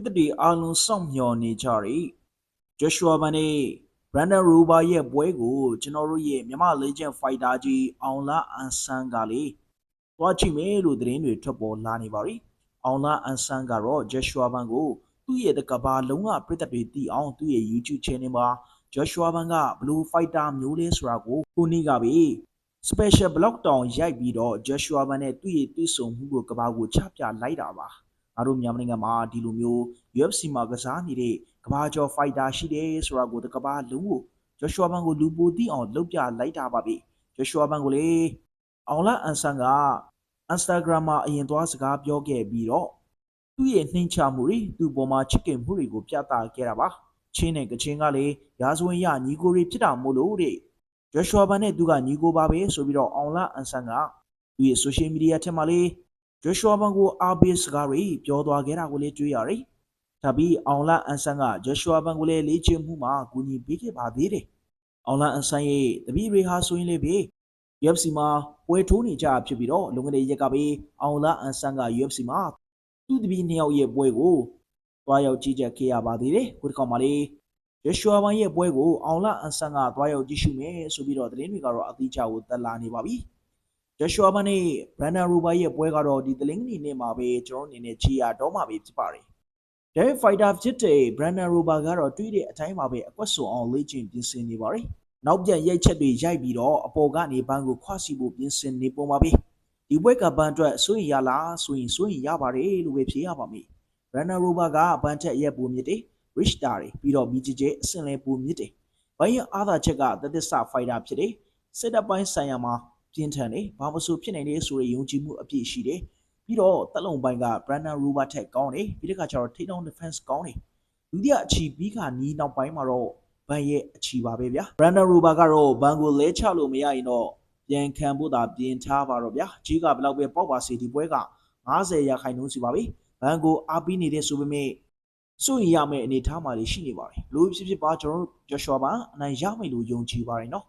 ပရိသတ်တွေအားလုံးစောင့်မျှော်နေကြတဲ့ဂျက်ရှူအာဘန်နဲ့ Brandon Rover ရဲ့ပွဲကို ကျွန်တော်တို့ရဲ့မြန်မာ Legend Fighter ကြီးအောင်လာအန်ဆန်ကလေသွားကြည့်မယ်လို့သတင်းတွေထွက်ပေါ်လာနေပါပြီ။အောင်လာအန်ဆန်ကတော့ဂျက်ရှူအာဘန်ကိုသူ့ရဲ့တကဘာလုံးဝပရိသတ်တွေသိအောင်သူ့ရဲ့ YouTube channel မှာဂျက်ရှူအာဘန်ကဘယ်လို fighter မျိုးလဲဆိုတာကိုကိုနီးကပဲ special block တောင်ရိုက်ပြီးတော့ဂျက်ရှူအာဘန်နဲ့သူ့ရဲ့တွေ့ဆုံမှုကိုကဘာကိုချပြလိုက်တာပါ။ ငါတို့မြန်မာနိုင်ငံမှာဒီလိုမျိုး UFC မှာကစားနေတဲ့ကဘာကျော် fighter ရှိတယ်ဆိုတာကိုတကဘာလုံးကိုဂျက်ရှူအာဘန်ကိုလူပိုသိအောင်လုပ်ပြလိုက်တာပါပဲ။ဂျက်ရှူအာဘန်ကိုလေအောင်လာအန်ဆန်က Instagram မှာအရင်သွားစကားပြောခဲ့ပြီးတော့သူ့ရဲ့နှိမ်ချမှုတွေသူ့ပေါ်မှာချစ်ခင်မှုတွေကိုပြသခဲ့တာပါ။ချင်းနဲ့ကချင်းကလည်းရာဇဝင်ရညီကိုတွေဖြစ်တာမို့လို့တဲ့ဂျက်ရှူအာဘန်နဲ့သူကညီကိုပါပဲဆိုပြီးတော့အောင်လာအန်ဆန်ကသူ့ရဲ့ social media ထက်မှာလေ ဂျက်ရှူအာဘန်ကိုအားပေးစကားတွေပြောသွားခဲ့တာကိုလည်းတွေ့ရတယ်။ဒါပြီးအောင်လာအန်ဆန်ကဂျက်ရှူအာဘန်ကိုလည်းလေ့ကျင့်မှုမှာကူညီပေးခဲ့ပါသေးတယ်။အောင်လာအန်ဆန်ရဲ့တပည့်တွေဟာဆိုရင်လေပဲ UFC မှာပွဲထိုးနေကြဖြစ်ပြီးတော့လုံငတဲ့ရက်ကပဲအောင်လာအန်ဆန်က UFC မှာသူ့တပည့်နှစ်ယောက်ရဲ့ပွဲကိုတွားရောက်ကြည့်ချက်ခဲ့ရပါသေးတယ်။ခုတစ်ခါမှလေဂျက်ရှူအာဘန်ရဲ့ပွဲကိုအောင်လာအန်ဆန်ကတွားရောက်ကြည့်ရှုမယ်ဆိုပြီးတော့သတင်းတွေကတော့အတိအကျကိုတက်လာနေပါပြီ။ ဂျက်ရှူအာဘန်နဲ့ဘရန်ဒန်ရူဘာရဲ့ပွဲကတော့ဒီတလင်းနေနဲ့မှာပဲကျွန်တော်အနေနဲ့ကြည်ရတော့မှာပဲဖြစ်ပါတယ်။ David Fighter ဖြစ်တဲ့ Brandon Rover ကတော့တွေးတဲ့အတိုင်းပါပဲအကွက်စုံအောင်လေ့ကျင့်ပြင်ဆင်နေပါတယ်။နောက်ပြန်ရိုက်ချက်တွေရိုက်ပြီးတော့အပေါ်ကနေဘန်းကိုခွစီဖို့ပြင်ဆင်နေပုံပါပဲ။ဒီဘွက်ကဘန်းအတွက်စိုးရင်ရလားဆိုရင်စိုးရင်ရပါတယ်လို့ပဲဖြေရပါမယ်။ Brandon Rover ကဘန်းချက်ရက်ပူမြစ်တယ်။ Rich Star တွေပြီးတော့ BJJ အဆင့်လဲပူမြစ်တယ်။ဘိုင်းရအားသာချက်ကတသစ္စာ Fighter ဖြစ်တယ်။စစ်တပ်ပိုင်းဆိုင်ရာမှာ ပြင်းထန်တယ်။ဘာမဆိုဖြစ်နိုင်တယ်ဆိုတဲ့ယုံကြည်မှုအပြည့်ရှိတယ်။ပြီးတော့တက်လုံပိုင်းက Brandon Rover ထက်ကောင်းတယ်။ပြီးတဲ့ခါကျတော့ Takedown Defense ကောင်းတယ်။ဒုတိယအချီပြီးခါနီးနောက်ပိုင်းမှာတော့ဘန်ရဲ့အချီပါပဲဗျာ Brandon Rover ကတော့ဘန်ကိုလဲချလို့မရရင်တော့ပြန်ခံဖို့သာပြင်ထားပါတော့ဗျာကြီးကဘယ်လောက်ပဲပေါက်ပါစေဒီပွဲက90ရာခိုင်နှုန်းစီပါပဲဘန်ကိုအားပြီးနေတဲ့ဆိုပေမဲ့စိုးရင်ရမယ့်အနေထားမှလည်းရှိနေပါတယ်လို့ဖြစ်ဖြစ်ပါကျွန်တော်တို့ Joshua ပါအနိုင်ရမယ်လို့ယုံကြည်ပါတယ်နော်